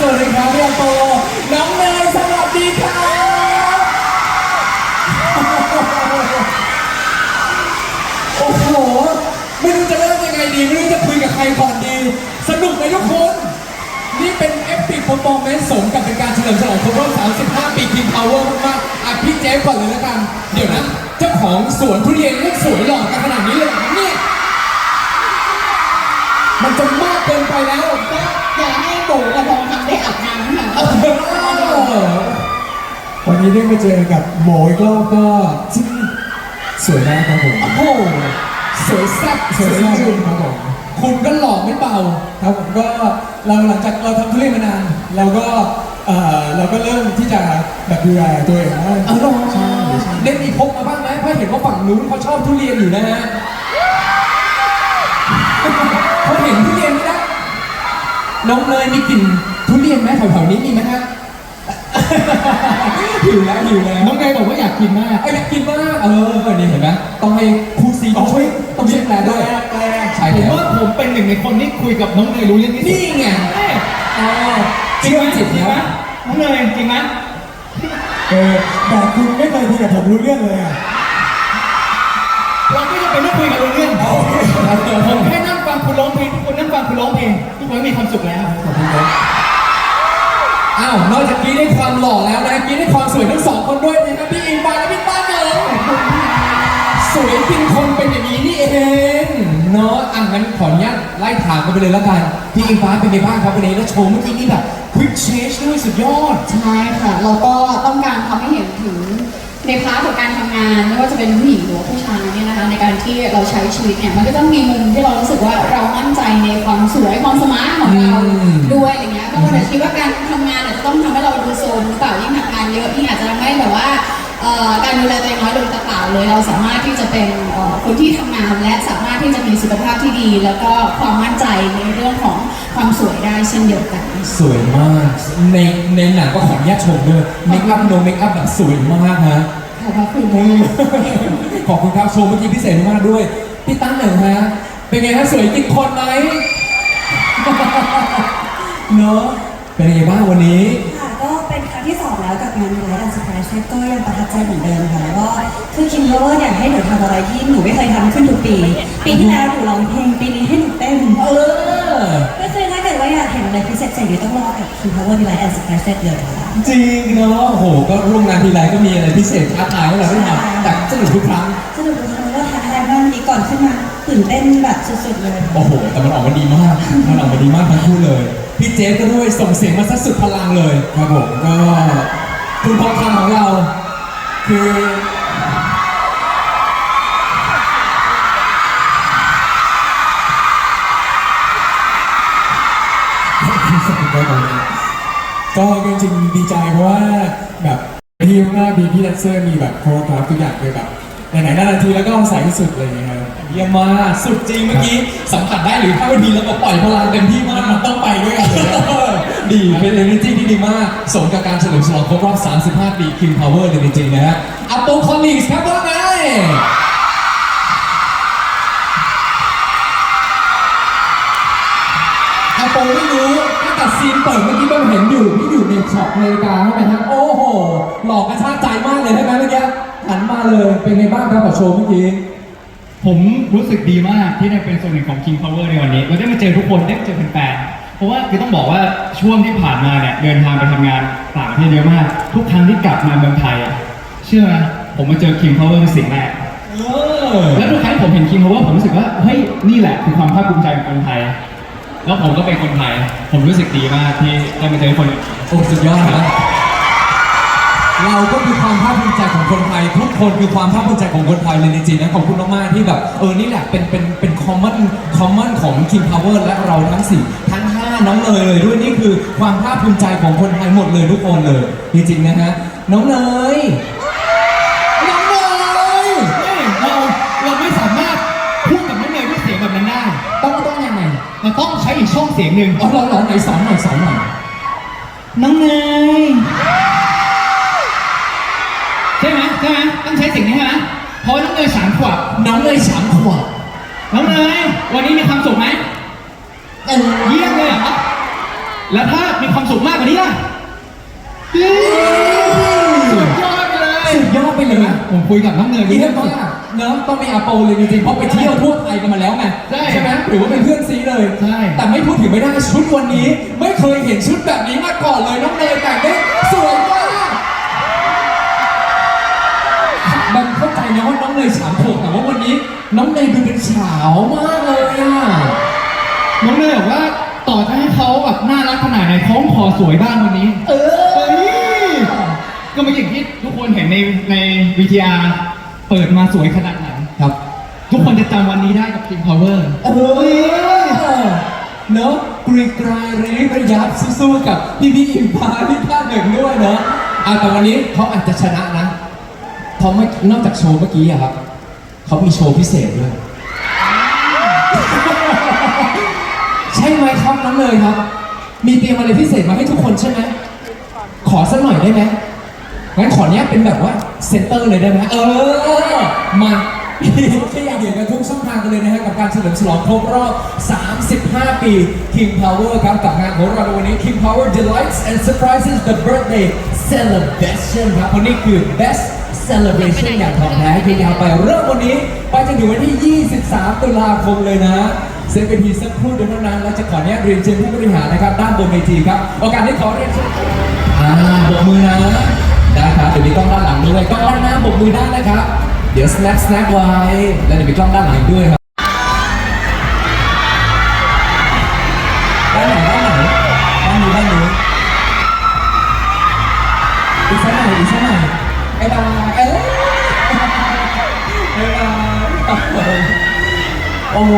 สวัสดีครับพี่อัปโปน้องเนยสวัสดีครับโอ้โหไม่รู้จะเริ่มยังไงดี ไม่รู้จะคุยกับใครก่อนดี สนุกไหมทุกคน นี่เป็นเอฟปิกโปรโมเมนต์สมกับเป็นการเฉลิมฉลองครบรอบ 35 ปี King Power มากๆอะพี่เจฟก่อนเลยแล้วกัน เดี๋ยวนะ เจ้าของสวนทุเรียนไม่สวยหล่อกันขนาดนี้เลยเหรอเนี่ยมันจะม เกินไปแล้วก็อยากให้หมูกับทองคำได้อาบน้ำค่ะเออวันนี้ได้มาเจอกับโหมอีกรอบก็สวยมากครับผมโอ้โหสวยแซ่บสวยจริงครับผมคุณก็หล่อไม่เบาครับผมก็เราหลังจากเราทำทุเรียนมานานเราก็เอ่อเราก็เริ่มที่จะแบบดูแลตัวเองนะเอาหรอใช่ใช่ได้มีพกมาบ้างไหมเพราะเห็นว่าฝั่งนู้นเขาชอบทุเรียนอยู่นะฮะเขาเห็นทุเรีย นไหมนะน้องเนยมีกลิ่นทุเรียนไหมแถวๆนี้มีไหมฮะ หิวแล้วหิวแล้วน้องเนยบอกว่าอยากกินมากเอาอยากกินมากเออนี่เห็นไหมต้องให้ครูซีต้องช่วยต้องช่วยแปลด้วยแปลใช่ผมแล้วว่าผมเป็นหนึ่งในคนที่คุยกับน้องเนยรู้เรื่องที่สุดนี่ไงเอ้ยอ๋อจริงไหมจิตจริงแล้วไหมน้องเนยจริงไหมเออแต่คุณไม่เคยคุยกับผมรู้เรื่องเลยอะเราก็จะเป็นไม่คุยกันรู้เรื่องผมแค่นั่ง กคนมีความสุขแล้วอ้าวนอกจากกี้ได้ความหล่อแล้วนะกี้ได้ความสวยทั้งสองคนด้วยนะครับพี่อิงฟ้าและพี่ต้าเหนิงสวยจริงคนเป็นอย่างนี้นี่เองเนาะอะงั้นขออนุญาตไล่ถามกันไปเลยแล้วกันพี่อิงฟ้าเป็นไงบ้างครับวันนี้แล้วโชว์เมื่อกี้นี่แบบ quick change ด้วยสุดยอด ใช่ค่ะ เราก็ต้องการทำให้เห็นถึง ในพาร์ทของการทำงานไม่ว่าจะเป็นผู้หญิงหรือว่าผู้ชายเนี่ยนะคะในการที่เราใช้ชีวิตเนี่ยมันก็ต้องมีมุมที่เรารู้สึกว่าเรามั่นใจในความสวยความสมาร์ทของเราอืมด้วยอะไรเงี้ยก็เลยคิดว่าการทำงานอาจจะต้องทำให้เราดูโซมหรือเปล่ายิ่งทำงานเยอะยิ่งอาจจะทำให้แบบว่าเอ่อการดูแลตัวเองน้อยลงแต่เปล่าเลยเราสามารถที่จะเป็นเอ่อคนที่ทำงานและสามารถที่จะมีสุขภาพที่ดี แล้วก็ความมั่นใจในเรื่องของความสวยได้เช่นเดียวกัน สวยมากในในหนังก็ขออนุญาตชมด้วยเมคอัพโนเมคอัพแบบสวยมากฮะ ขอบพระคุณอืมขอบคุณครับโชว์เมื่อกี้พิเศษมากด้วย พี่ตั้งหนึ่งฮะ เป็นไงฮะสวยติดคนไหมเนอะเป็นยังไงบ้างวันนี้ ค่ะก็เป็นครั้งที่สองแล้วกับงานไลฟ์อันสปายเซก็ยังประทับใจเหมือนเดิมค่ะแล้วก็คือคิมโรเนี่ยให้หนูทำอะไรที่หนูไม่เคยทำขึ้นทุกปี ปีที่แล้วหนูร้องเพลงปีนี้ให้หนูเต้นเออก็คือถ้าเกิดว่าอยากเห็น อะไรพิเศษๆอยู่ต้องรอกับคิมพาวเวอร์ดีไลท์แอนด์สปายเซเลยค่ะจริงเนาะโอ้โห ก็ร่วมงานทีไรก็มีอะไรพิเศษท้าทายให้เราได้ทำแต่สนุกทุกครั้งสนุกทุกครั้งว่าท้าทายมากวันนี้ก่อนขึ้นมาตื่นเต้นแบบสุดๆเลยโอ้โห แต่มันออกมาดีมากมันออกมาดีมากทั้งคู่เลย พี่เจฟก็ด้วยส่งเสียงมาซะสุดพลังเลยครับผมก็คุณพอคำของเราคือ ก็จริงๆดีใจเพราะว่าแบบที่มากมีพี่แดนเซอร์มีแบบโคโรกราฟทุกอย่างเลยแบบไหนๆนาทีแล้วก็ใส่ที่สุดเลยนะครับเยี่ยมมากสุดจริงเมื่อกี้สัมผัสได้หรือถ้าวันทีแล้วก็ปล่อยพลังเต็มที่มากมันต้องไปด้วยกันเลยดีเป็น energy ที่ดีมากสมกับการเฉลิมฉลองครบรอบ 35 ปี King Power เลยจริงๆนะฮะอัปโปคอลลิงส์ครับว่าไงอัปโปไม่รู้ แต่ซีนเปิดเมื่อกี้ผมเห็นอยู่ที่อยู่ในช็อปนาฬิกาใช่ไหมฮะโอ้โห หลอกกระชากใจมากเลยใช่ไหมเมื่อกี้หันมาเลยเป็นไงบ้างครับกับโชว์เมื่อกี้ผมรู้สึกดีมากที่ได้เป็นส่วนหนึ่งของ King Power ในวันนี้เราได้มาเจอทุกคนได้มาเจอแฟนๆเพราะว่าคือต้องบอกว่าช่วงที่ผ่านมาเนี่ยเดินทางไปทำงานต่างประเทศเยอะมาก ทุกครั้งที่กลับมาเมืองไทยอะเชื่อไหมผมมาเจอ King Power เป็นสิ่งแรกเออแล้วทุกครั้งที่ผมเห็น King Power ผมรู้สึกว่าเฮ้ยนี่แหละคือความภาคภูมิใจของคนไทย แล้วผมก็เป็นคนไทย ผมรู้สึกดีมากที่ได้มาเจอคนอย่างนี้โอ้สุดยอดนะเราก็คือความภาคภูมิใจของคนไทยทุกคนคือความภาคภูมิใจของคนไทยเลยจริงๆนะขอบคุณมากๆที่แบบเออนี่แหละเป็นเป็นเป็นคอมมอนคอมมอนของ King Power และเราทั้งสี่ทั้งห้าน้องเนยเลยด้วยนี่คือความภาคภูมิใจของคนไทยหมดเลยทุกคนเลยจริงๆนะฮะน้องเนย ใช้อีกช่องเสียงหนึ่งอ๋อลองลองไหนสอนหน่อยสอนหน่อยน้องเนยใช่ไหมใช่ไหมต้องใช้เสียงนี้ใช่ไหมเพราะน้องเลยสามขวบน้องเลยสามขวบน้องเลยวันนี้มีความสุขไหมเยี่ยมเลยเหรอแล้วถ้ามีความสุขมากกว่านี้ล่ะสุดยอดเลยสุดยอดไปเลยผมคุยกับน้องเลยเยี่ยมมาก เนอะต้องมีอาโปเลยจริงๆเพราะไปเที่ยวทั่วไทยกันมาแล้วไงใช่ ไหมหรือว่าเป็นเพื่อนซีเลย ใช่ แต่ไม่พูดถึงไม่ได้ชุดวันนี้ ไม่เคยเห็นชุดแบบนี้มาก่อนเลยน้องเนยแต่งได้สวยมากมันเข้าใจนะว่าน้องเนยฉามโขกแต่ว่าวันนี้ น้องเนยดูเป็นเฉาวมากเลยอะน้องเนยบอกว่าต่อจะให้เขาแบบน่ารักขนาดไหนเขาขอสวยบ้างวันนี้ เออเฮ้ยก็ไม่อย่างที่ทุกคนเห็นในในวิทยา เปิดมาสวยขนาดไหนครับ ทุกคนจะจำวันนี้ได้กับ King Power โอ้ยเนอะกรีดกรายเรยระยับสู้ๆกับพี่พี่อิมพาพี่ภาคหนึ่งด้วยเนอะอะแต่วันนี้เขาอาจจะชนะนะเพราะไม่นอกจากโชว์เมื่อกี้อะครับเขามีโชว์พิเศษด้วย ใช่ไหมครับน้องเลยครับ มีเตรียมอะไรพิเศษมาให้ทุกคนใช่ไหมขอสักหน่อยได้ไหมงั้นขอเนี้ยเป็นแบบว่า เซนเตอร์เลยได้ไหมเออ มาที่อยากเห็นกันทุกช่องทางกันเลยนะฮะกับการเฉลิมฉลองครบรอบ 35 ปี King Power ครับกับงานของเราในวันนี้ King Power Delights and Surprises the Birthday Celebration ครับวันนี้คือ Best Celebration อย่างทองแท้ที่ยาวไปเริ่มวันนี้ ไปจนถึงวันที่ 23 ตุลาคมเลยนะเซฟเป็นทีสักครู่เดียวเท่านั้น และจะขออนุญาตเรียนเชิญผู้บริหารนะครับ ด้านบนเวทีครับ โอกาสที่ขอเรียนเชิญ ดี๋ยว snap snap ไว้ แล้วเดี๋ยวมีกล้องด้านหลังอีกด้วยครับด้านไหนด้านไหนด้านนี้ด้านนี้อีกสักหน่อยอีกสักหน่อยไอ้บาเอ้ยไอ้บาโอ้โห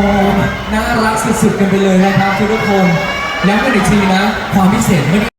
น่ารักสุดๆกันไปเลยนะครับทุกคนย้ำกันอีกทีนะ ความพิเศษไม่ได้